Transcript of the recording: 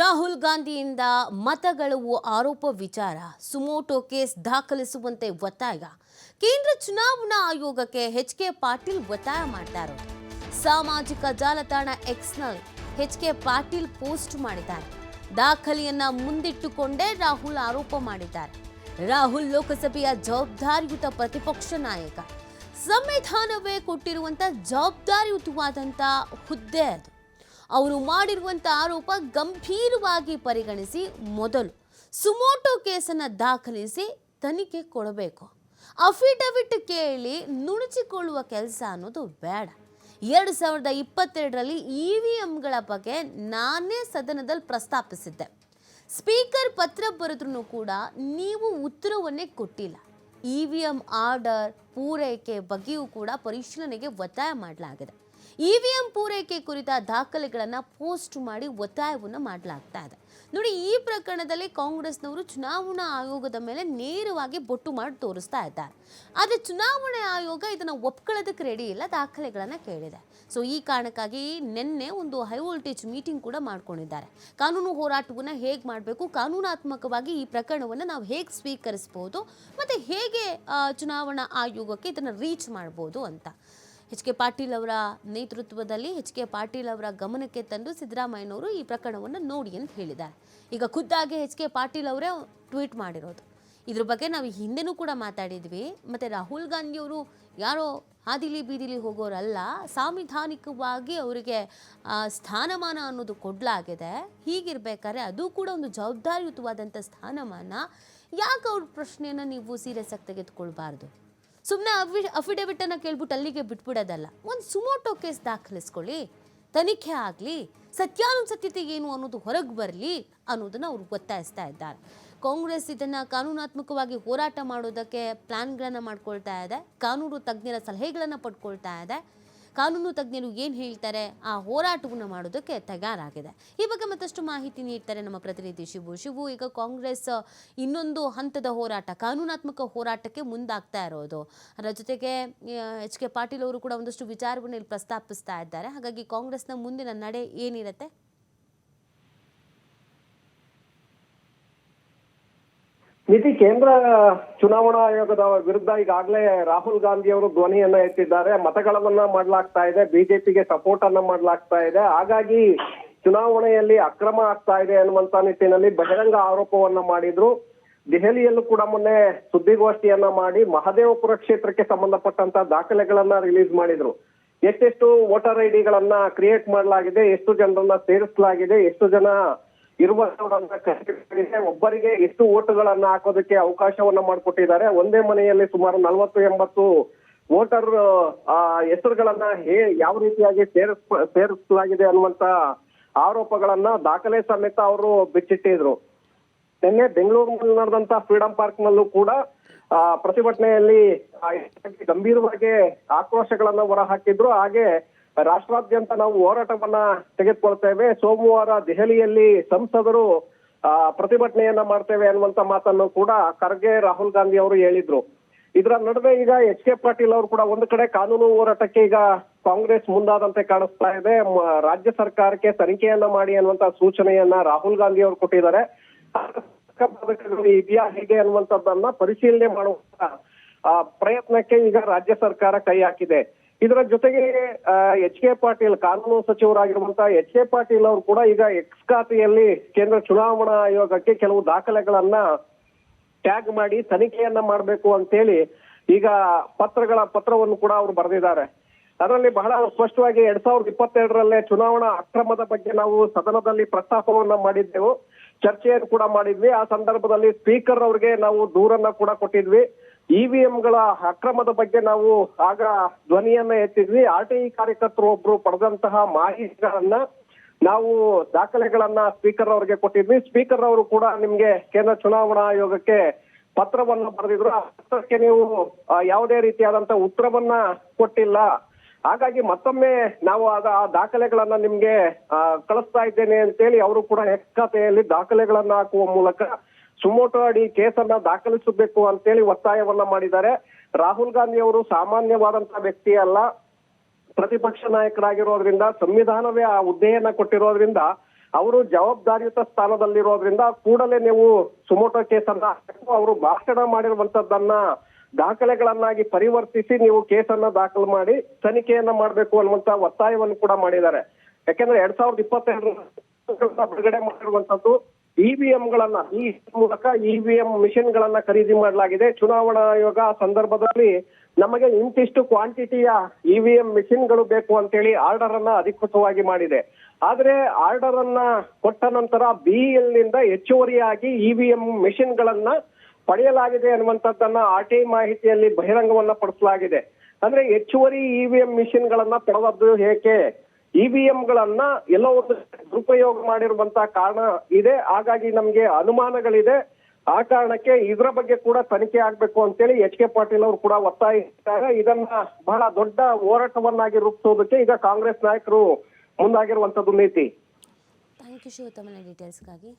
ರಾಹುಲ್ ಗಾಂಧಿಯಿಂದ ಮತಗಳವು ಆರೋಪ ವಿಚಾರ, suo motu case ದಾಖಲಿಸುವಂತೆ ಒತ್ತಾಯ. ಕೇಂದ್ರ ಚುನಾವಣಾ ಆಯೋಗಕ್ಕೆ ಎಚ್ ಕೆ ಪಾಟೀಲ್ ಒತ್ತಾಯ ಮಾಡಿದ್ದಾರೆ ಸಾಮಾಜಿಕ ಜಾಲತಾಣ ಎಕ್ಸ್ನಲ್ಲಿ ಎಚ್ ಕೆ ಪಾಟೀಲ್ ಪೋಸ್ಟ್ ಮಾಡಿದ್ದಾರೆ. ದಾಖಲೆಯನ್ನ ಮುಂದಿಟ್ಟುಕೊಂಡೇ ರಾಹುಲ್ ಆರೋಪ ಮಾಡಿದ್ದಾರೆ. ರಾಹುಲ್ ಲೋಕಸಭೆಯ ಜವಾಬ್ದಾರಿಯುತ ಪ್ರತಿಪಕ್ಷ ನಾಯಕ. ಸಂವಿಧಾನವೇ ಕೊಟ್ಟಿರುವಂತ ಜವಾಬ್ದಾರಿಯುತವಾದಂತ ಹುದ್ದೆ ಅದು. ಅವರು ಮಾಡಿರುವಂಥ ಆರೋಪ ಗಂಭೀರವಾಗಿ ಪರಿಗಣಿಸಿ ಮೊದಲು ಸುಮೋಟೋ ಕೇಸನ್ನು ದಾಖಲಿಸಿ ತನಿಖೆ ಕೊಡಬೇಕು. ಅಫಿಡವಿಟ್ ಕೇಳಿ ನುಣುಚಿಕೊಳ್ಳುವ ಕೆಲಸ ಅನ್ನೋದು ಬೇಡ. ಎರಡು ಸಾವಿರದ ಇಪ್ಪತ್ತೆರಡರಲ್ಲಿ ಇ ವಿ ಎಮ್ಗಳ ಬಗ್ಗೆ ನಾನೇ ಸದನದಲ್ಲಿ ಪ್ರಸ್ತಾಪಿಸಿದ್ದೆ. ಸ್ಪೀಕರ್ ಪತ್ರ ಬರೆದ್ರೂ ಕೂಡ ನೀವು ಉತ್ತರವನ್ನೇ ಕೊಟ್ಟಿಲ್ಲ. ಇ ವಿ ಎಂ ಆರ್ಡರ್ ಪೂರೈಕೆ ಬಗ್ಗೆಯೂ ಕೂಡ ಪರಿಶೀಲನೆಗೆ ಒತ್ತಾಯ ಮಾಡಲಾಗಿದೆ. ಇ ವಿ ಎಂ ಪೂರೈಕೆ ಕುರಿತ ದಾಖಲೆಗಳನ್ನು ಪೋಸ್ಟ್ ಮಾಡಿ ಒತ್ತಾಯವನ್ನು ಮಾಡಲಾಗ್ತಾ ಇದೆ. ನೋಡಿ, ಈ ಪ್ರಕರಣದಲ್ಲಿ ಕಾಂಗ್ರೆಸ್ನವರು ಚುನಾವಣಾ ಆಯೋಗದ ಮೇಲೆ ನೇರವಾಗಿ ಬೊಟ್ಟು ಮಾಡಿ ತೋರಿಸ್ತಾ ಇದ್ದಾರೆ. ಆದರೆ ಚುನಾವಣಾ ಆಯೋಗ ಇದನ್ನು ಒಪ್ಕೊಳ್ಳೋದಕ್ಕೆ ರೆಡಿ ಇಲ್ಲ, ದಾಖಲೆಗಳನ್ನು ಕೇಳಿದೆ. ಸೊ ಈ ಕಾರಣಕ್ಕಾಗಿ ನಿನ್ನೆ ಒಂದು ಹೈ ವೋಲ್ಟೇಜ್ ಮೀಟಿಂಗ್ ಕೂಡ ಮಾಡ್ಕೊಂಡಿದ್ದಾರೆ. ಕಾನೂನು ಹೋರಾಟವನ್ನು ಹೇಗೆ ಮಾಡಬೇಕು, ಕಾನೂನಾತ್ಮಕವಾಗಿ ಈ ಪ್ರಕರಣವನ್ನು ನಾವು ಹೇಗೆ ಸ್ವೀಕರಿಸ್ಬೋದು, ಮತ್ತು ಹೇಗೆ ಚುನಾವಣಾ ಆಯೋಗಕ್ಕೆ ಇದನ್ನು ರೀಚ್ ಮಾಡ್ಬೋದು ಅಂತ. ಎಚ್ ಕೆ ಪಾಟೀಲ್ ಅವರ ನೇತೃತ್ವದಲ್ಲಿ ಎಚ್ ಕೆ ಪಾಟೀಲ್ ಅವರ ಗಮನಕ್ಕೆ ತಂದು ಸಿದ್ದರಾಮಯ್ಯನವರು ಈ ಪ್ರಕರಣವನ್ನು ನೋಡಿ ಅಂತ ಹೇಳಿದ್ದಾರೆ. ಈಗ ಖುದ್ದಾಗಿ ಎಚ್ ಕೆ ಪಾಟೀಲ್ ಅವರೇ ಟ್ವೀಟ್ ಮಾಡಿರೋದು. ಇದ್ರ ಬಗ್ಗೆ ನಾವು ಹಿಂದೆನೂ ಕೂಡ ಮಾತಾಡಿದ್ವಿ. ಮತ್ತು ರಾಹುಲ್ ಗಾಂಧಿಯವರು ಯಾರೋ ಹಾದಿಲಿ ಬೀದಿಲಿ ಹೋಗೋರಲ್ಲ, ಸಾಂವಿಧಾನಿಕವಾಗಿ ಅವರಿಗೆ ಸ್ಥಾನಮಾನ ಅನ್ನೋದು ಕೊಡಲಾಗಿದೆ. ಹೀಗಿರ್ಬೇಕಾದ್ರೆ ಅದು ಕೂಡ ಒಂದು ಜವಾಬ್ದಾರಿಯುತವಾದಂಥ ಸ್ಥಾನಮಾನ. ಯಾಕೆ ಅವ್ರ ಪ್ರಶ್ನೆಯನ್ನು ನೀವು ಸೀರಿಯಸ್ ಆಗಿ ತೆಗೆದುಕೊಳ್ಬಾರ್ದು? ಸುಮ್ಮನೆ ಅಫಿ, ಅಫಿಡೆವಿಟನ್ನು ಕೇಳ್ಬಿಟ್ಟು ಅಲ್ಲಿಗೆ ಬಿಟ್ಬಿಡೋದಲ್ಲ. ಒಂದು ಸುಮೋಟೋ ಕೇಸ್ ದಾಖಲಿಸ್ಕೊಳ್ಳಿ. ತನಿಖೆ ಆಗಲಿ ಸತ್ಯಾನುಸತ್ಯತೆ ಏನು ಅನ್ನೋದು ಹೊರಗೆ ಬರಲಿ ಅನ್ನೋದನ್ನು ಅವರು ಒತ್ತಾಯಿಸ್ತಾ ಇದ್ದಾರೆ. ಕಾಂಗ್ರೆಸ್ ಇದನ್ನು ಕಾನೂನಾತ್ಮಕವಾಗಿ ಹೋರಾಟ ಮಾಡೋದಕ್ಕೆ ಪ್ಲ್ಯಾನ್ಗಳನ್ನು ಮಾಡ್ಕೊಳ್ತಾ ಇದೆ, ಕಾನೂನು ತಜ್ಞರ ಸಲಹೆಗಳನ್ನು ಪಡ್ಕೊಳ್ತಾ ಇದೆ ಕಾನೂನು ತಜ್ಞರು ಏನು ಹೇಳ್ತಾರೆ? ಆ ಹೋರಾಟವನ್ನು ಮಾಡೋದಕ್ಕೆ ತಯಾರಾಗಿದೆ. ಈ ಬಗ್ಗೆ ಮತ್ತಷ್ಟು ಮಾಹಿತಿ ನೀಡ್ತಾರೆ ನಮ್ಮ ಪ್ರತಿನಿಧಿ ಶಿವು. ಶಿವು, ಈಗ ಕಾಂಗ್ರೆಸ್, ಇನ್ನೊಂದು ಹಂತದ ಹೋರಾಟ, ಕಾನೂನಾತ್ಮಕ ಹೋರಾಟಕ್ಕೆ ಮುಂದಾಗ್ತಾ ಇರೋದು. ಅದರ ಜೊತೆಗೆ ಎಚ್ ಕೆ ಪಾಟೀಲ್ ಅವರು ಕೂಡ ಒಂದಷ್ಟು ವಿಚಾರವನ್ನು ಇಲ್ಲಿ ಪ್ರಸ್ತಾಪಿಸ್ತಾ ಇದ್ದಾರೆ. ಹಾಗಾಗಿ ಕಾಂಗ್ರೆಸ್ನ ಮುಂದಿನ ನಡೆ ಏನಿರುತ್ತೆ? ನಿತಿ ಕೇಂದ್ರ ಚುನಾವಣಾ ಆಯೋಗದ ವಿರುದ್ಧ ಈಗಾಗಲೇ ರಾಹುಲ್ ಗಾಂಧಿ ಅವರು ಧ್ವನಿಯನ್ನ ಎತ್ತಿದ್ದಾರೆ. ಮತಗಳನ್ನ ಮಾಡಲಾಗ್ತಾ ಇದೆ. ಬಿಜೆಪಿಗೆ ಸಪೋರ್ಟ್ ಅನ್ನ ಮಾಡಲಾಗ್ತಾ ಇದೆ. ಹಾಗಾಗಿ ಚುನಾವಣೆಯಲ್ಲಿ ಅಕ್ರಮ ಆಗ್ತಾ ಇದೆ ಅನ್ನುವಂತ ನಿಟ್ಟಿನಲ್ಲಿ ಬಹಿರಂಗ ಆರೋಪವನ್ನ ಮಾಡಿದ್ರು. ದೆಹಲಿಯಲ್ಲೂ ಕೂಡ ಮೊನ್ನೆ ಸುದ್ದಿಗೋಷ್ಠಿಯನ್ನ ಮಾಡಿ ಮಹದೇವಪುರ ಕ್ಷೇತ್ರಕ್ಕೆ ಸಂಬಂಧಪಟ್ಟಂತ ದಾಖಲೆಗಳನ್ನ ರಿಲೀಸ್ ಮಾಡಿದ್ರು. ಎಷ್ಟೆಷ್ಟು ವೋಟರ್ ಐ ಡಿಗಳನ್ನ ಕ್ರಿಯೇಟ್ ಮಾಡಲಾಗಿದೆ, ಎಷ್ಟು ಜನರನ್ನ ಸೇರಿಸಲಾಗಿದೆ, ಎಷ್ಟು ಜನ ಇರುವವರನ್ನ ಕರೆದಿದ್ದಾರೆ. ಒಬ್ಬರಿಗೆ ಎಷ್ಟು ಓಟುಗಳನ್ನ ಹಾಕೋದಕ್ಕೆ ಅವಕಾಶವನ್ನ ಮಾಡಿಕೊಟ್ಟಿದ್ದಾರೆ ಒಂದೇ ಮನೆಯಲ್ಲಿ ಸುಮಾರು ನಲವತ್ತು ಎಂಬತ್ತು ವೋಟರ್ ಆ, ಹೆಸರುಗಳನ್ನ ಹೇ ಯಾವ ರೀತಿಯಾಗಿ ಸೇರಿಸ್ ಸೇರಿಸಲಾಗಿದೆ ಅನ್ನುವಂತ ಆರೋಪಗಳನ್ನ ದಾಖಲೆ ಸಮೇತ ಅವರು ಬಿಚ್ಚಿಟ್ಟಿದ್ರು ನಿನ್ನೆ ಬೆಂಗಳೂರಿನಲ್ಲಿ ನಡೆದಂತ ಫ್ರೀಡಂ ಪಾರ್ಕ್ ನಲ್ಲೂ ಕೂಡ ಪ್ರತಿಭಟನೆಯಲ್ಲಿ ಗಂಭೀರವಾಗಿ ಆಕ್ರೋಶಗಳನ್ನ ಹೊರಹಾಕಿದ್ರು ಹಾಗೆ ರಾಷ್ಟ್ರಾದ್ಯಂತ ನಾವು ಹೋರಾಟವನ್ನ ತೆಗೆದುಕೊಳ್ತೇವೆ. ಸೋಮವಾರ ದೆಹಲಿಯಲ್ಲಿ ಸಂಸದರು ಆ, ಪ್ರತಿಭಟನೆಯನ್ನ ಮಾಡ್ತೇವೆ ಅನ್ನುವಂತ ಮಾತನ್ನು ಕೂಡ ಖರ್ಗೆ ರಾಹುಲ್ ಗಾಂಧಿ ಅವರು ಹೇಳಿದ್ರು. ಇದರ ನಡುವೆ ಈಗ ಎಚ್ ಕೆ ಪಾಟೀಲ್ ಅವರು ಕೂಡ ಒಂದು ಕಡೆ ಕಾನೂನು ಹೋರಾಟಕ್ಕೆ ಈಗ ಕಾಂಗ್ರೆಸ್ ಮುಂದಾದಂತೆ ಕಾಣಿಸ್ತಾ ಇದೆ. ರಾಜ್ಯ ಸರ್ಕಾರಕ್ಕೆ ತನಿಖೆಯನ್ನ ಮಾಡಿ ಅನ್ನುವಂತ ಸೂಚನೆಯನ್ನ ರಾಹುಲ್ ಗಾಂಧಿ ಅವರು ಕೊಟ್ಟಿದ್ದಾರೆ. ಇದೆಯಾ ಹೇಗೆ ಅನ್ನುವಂಥದ್ದನ್ನ ಪರಿಶೀಲನೆ ಮಾಡುವಂತ ಪ್ರಯತ್ನಕ್ಕೆ ಈಗ ರಾಜ್ಯ ಸರ್ಕಾರ ಕೈ ಹಾಕಿದೆ. ಇದರ ಜೊತೆಗೆ ಎಚ್ ಕೆ ಪಾಟೀಲ್ ಕಾನೂನು ಸಚಿವರಾಗಿರುವಂತಹ ಎಚ್ ಕೆ ಪಾಟೀಲ್ ಅವರು ಕೂಡ ಈಗ ಎಕ್ಸ್ ಖಾತೆಯಲ್ಲಿ ಕೇಂದ್ರ ಚುನಾವಣಾ ಆಯೋಗಕ್ಕೆ ಕೆಲವು ದಾಖಲೆಗಳನ್ನ ಟ್ಯಾಗ್ ಮಾಡಿ ತನಿಖೆಯನ್ನ ಮಾಡಬೇಕು ಅಂತೇಳಿ ಈಗ ಪತ್ರಗಳ ಪತ್ರವನ್ನು ಕೂಡ ಅವರು ಬರೆದಿದ್ದಾರೆ. ಅದರಲ್ಲಿ ಬಹಳ ಸ್ಪಷ್ಟವಾಗಿ ಎರಡ್ ಸಾವಿರದ ಇಪ್ಪತ್ತೆರಡರಲ್ಲೇ ಚುನಾವಣಾ ಅಕ್ರಮದ ಬಗ್ಗೆ ನಾವು ಸದನದಲ್ಲಿ ಪ್ರಸ್ತಾಪವನ್ನ ಮಾಡಿದ್ದೆವು. ಚರ್ಚೆಯನ್ನು ಕೂಡ ಮಾಡಿದ್ವಿ. ಆ ಸಂದರ್ಭದಲ್ಲಿ ಸ್ಪೀಕರ್ ಅವರಿಗೆ ನಾವು ದೂರನ್ನ ಕೂಡ ಕೊಟ್ಟಿದ್ವಿ. ಇವಿಎಂಗಳ ಅಕ್ರಮದ ಬಗ್ಗೆ ನಾವು ಆಗ ಧ್ವನಿಯನ್ನ ಎತ್ತಿದ್ವಿ. ಆರ್ ಟಿ ಕಾರ್ಯಕರ್ತರು ಒಬ್ರು ಪಡೆದಂತಹ ಮಾಹಿತಿಗಳನ್ನ ನಾವು ದಾಖಲೆಗಳನ್ನ ಸ್ಪೀಕರ್ ಅವರಿಗೆ ಕೊಟ್ಟಿದ್ವಿ. ಸ್ಪೀಕರ್ ಅವರು ಕೂಡ ನಿಮ್ಗೆ ಕೇಂದ್ರ ಚುನಾವಣಾ ಆಯೋಗಕ್ಕೆ ಪತ್ರವನ್ನು ಬರೆದಿದ್ರು. ಆ ಪತ್ರಕ್ಕೆ ನೀವು ಯಾವುದೇ ರೀತಿಯಾದಂತ ಉತ್ತರವನ್ನ ಕೊಟ್ಟಿಲ್ಲ. ಹಾಗಾಗಿ ಮತ್ತೊಮ್ಮೆ ನಾವು ಆಗ ಆ ದಾಖಲೆಗಳನ್ನ ನಿಮ್ಗೆ ಕಳಿಸ್ತಾ ಇದ್ದೇನೆ ಅಂತೇಳಿ ಅವರು ಕೂಡ ಎಕ್ಸ್ ಖಾತೆಯಲ್ಲಿ ದಾಖಲೆಗಳನ್ನ ಹಾಕುವ ಮೂಲಕ ಸುಮೋಟೋ ಅಡಿ ಕೇಸನ್ನ ದಾಖಲಿಸಬೇಕು ಅಂತೇಳಿ ಒತ್ತಾಯವನ್ನ ಮಾಡಿದ್ದಾರೆ ರಾಹುಲ್ ಗಾಂಧಿ ಅವರು ಸಾಮಾನ್ಯವಾದಂತಹ ವ್ಯಕ್ತಿ ಅಲ್ಲ ಪ್ರತಿಪಕ್ಷ ನಾಯಕರಾಗಿರೋದ್ರಿಂದ, ಸಂವಿಧಾನವೇ ಆ ಹುದ್ದೆಯನ್ನ ಕೊಟ್ಟಿರೋದ್ರಿಂದ, ಅವರು ಜವಾಬ್ದಾರಿಯುತ ಸ್ಥಾನದಲ್ಲಿರೋದ್ರಿಂದ ಕೂಡಲೇ ನೀವು ಸುಮೋಟೋ ಕೇಸನ್ನ. ಅವರು ಭಾಷಣ ಮಾಡಿರುವಂತದ್ದನ್ನ ದಾಖಲೆಗಳನ್ನಾಗಿ ಪರಿವರ್ತಿಸಿ ನೀವು ಕೇಸನ್ನ ದಾಖಲು ಮಾಡಿ ತನಿಖೆಯನ್ನ ಮಾಡಬೇಕು ಅನ್ನುವಂತ ಒತ್ತಾಯವನ್ನು ಕೂಡ ಮಾಡಿದ್ದಾರೆ ಯಾಕೆಂದ್ರೆ ಎರಡ್ ಸಾವಿರದ ಇಪ್ಪತ್ತೆರಡರ ಬಿಡುಗಡೆ ಮಾಡಿರುವಂತದ್ದು ಇವಿಎಂ ಗಳನ್ನ ಈ ಮೂಲಕ ಇವಿಎಂ ಮಿಷಿನ್ ಗಳನ್ನ ಖರೀದಿ ಮಾಡಲಾಗಿದೆ. ಚುನಾವಣಾ ಆಯೋಗ ಸಂದರ್ಭದಲ್ಲಿ ನಮಗೆ ಇಂತಿಷ್ಟು ಕ್ವಾಂಟಿಟಿಯ ಇವಿಎಂ ಮಿಷಿನ್ಗಳು ಬೇಕು ಅಂತೇಳಿ ಆರ್ಡರ್ ಅನ್ನ ಅಧಿಕೃತವಾಗಿ ಮಾಡಿದೆ. ಆದ್ರೆ ಆರ್ಡರ್ ಅನ್ನ ಕೊಟ್ಟ ನಂತರ ಬಿಇಎಲ್ನಿಂದ ಹೆಚ್ಚುವರಿಯಾಗಿ ಇವಿಎಂ ಮಿಷಿನ್ ಗಳನ್ನ ಪಡೆಯಲಾಗಿದೆ ಅನ್ನುವಂಥದ್ದನ್ನ ಆರ್ ಟಿ ಮಾಹಿತಿಯಲ್ಲಿ ಬಹಿರಂಗವನ್ನ ಪಡಿಸಲಾಗಿದೆ. ಅಂದ್ರೆ ಹೆಚ್ಚುವರಿ ಇವಿಎಂ ಮಿಷಿನ್ ಗಳನ್ನ ಪಡೆದದ್ದು ಏಕೆ ಇವಿಎಂ ಎಲ್ಲ ಒಂದು ದುರುಪಯೋಗ ಮಾಡಿರುವಂತಹ ಕಾರಣ ಇದೆ. ಹಾಗಾಗಿ ನಮ್ಗೆ ಅನುಮಾನಗಳಿದೆ. ಆ ಕಾರಣಕ್ಕೆ ಇದರ ಬಗ್ಗೆ ಕೂಡ ತನಿಖೆ ಆಗ್ಬೇಕು ಅಂತೇಳಿ ಎಚ್ ಕೆ ಪಾಟೀಲ್ ಅವರು ಕೂಡ ಒತ್ತಾಯಿಸಿದ್ದಾರೆ ಇದನ್ನ ಬಹಳ ದೊಡ್ಡ ಹೋರಾಟವನ್ನಾಗಿ ರೂಪಿಸೋದಕ್ಕೆ ಈಗ ಕಾಂಗ್ರೆಸ್ ನಾಯಕರು ಮುಂದಾಗಿರುವಂತದ್ದು ನೀತಿ. ಡೀಟೇಲ್ಸ್ಗಾಗಿ